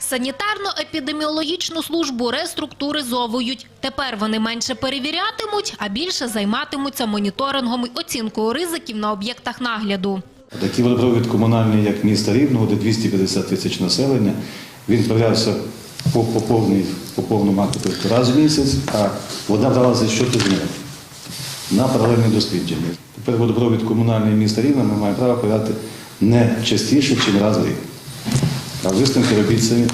Санітарно-епідеміологічну службу реструктуризовують. Тепер вони менше перевірятимуть, а більше займатимуться моніторингом і оцінкою ризиків на об'єктах нагляду. Такий водопровід комунальний, як місто Рівного, де 250 тисяч населення, він вправлявся по, по, повній, по повному акту тобто раз в місяць, а вода вдавалася щотижня на паралельне дослідження. Тепер водопровід комунальний міста Рівного ми маємо право передати не частіше, ніж раз в рік. А висновки робіть самі.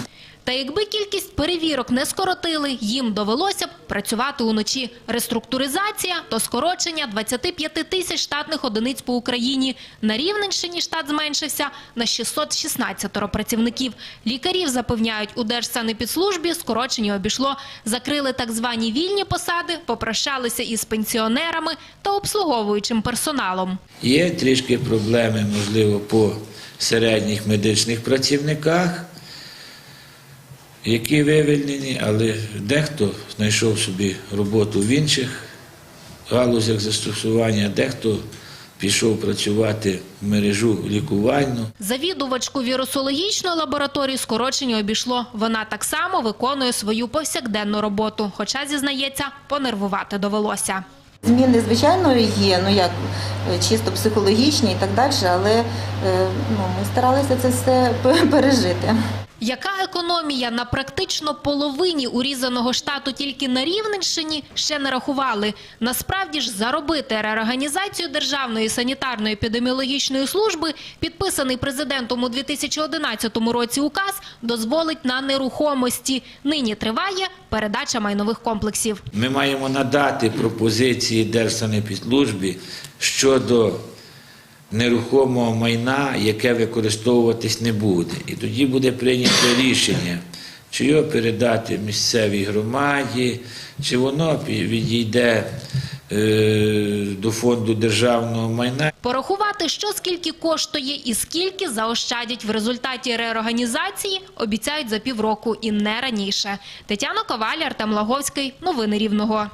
Та якби кількість перевірок не скоротили, їм довелося б працювати уночі. Реструктуризація – то скорочення 25 тисяч штатних одиниць по Україні. На Рівненщині штат зменшився на 616 працівників. Лікарів запевняють, у Держсанепідслужбі скорочення обійшло. Закрили так звані вільні посади, попрощалися із пенсіонерами та обслуговуючим персоналом. Є трішки проблеми, можливо, по середніх медичних працівниках, які вивільнені, але дехто знайшов собі роботу в інших галузях застосування, дехто пішов працювати в мережу лікувальну. Завідувачку вірусологічної лабораторії скорочення обійшло. Вона так само виконує свою повсякденну роботу, хоча, зізнається, понервувати довелося. Зміни, звичайно, є, ну як е, чисто психологічні і так далі, але е, ну, ми старалися це все пережити. Яка економія на практично половині урізаного штату тільки на Рівненщині ще не рахували. Насправді ж заробити реорганізацію Державної санітарно-епідеміологічної служби, підписаний президентом у 2011 році указ, дозволить на нерухомості. Нині триває передача майнових комплексів. Ми маємо надати пропозиції Держсанепідслужбі щодо нерухомого майна, яке використовуватись не буде. І тоді буде прийнято рішення, чи його передати місцевій громаді, чи воно відійде е, до фонду державного майна. Порахувати, що скільки коштує і скільки заощадять в результаті реорганізації, обіцяють за півроку і не раніше. Тетяна Коваль, Артем Лаговський. Новини Рівного.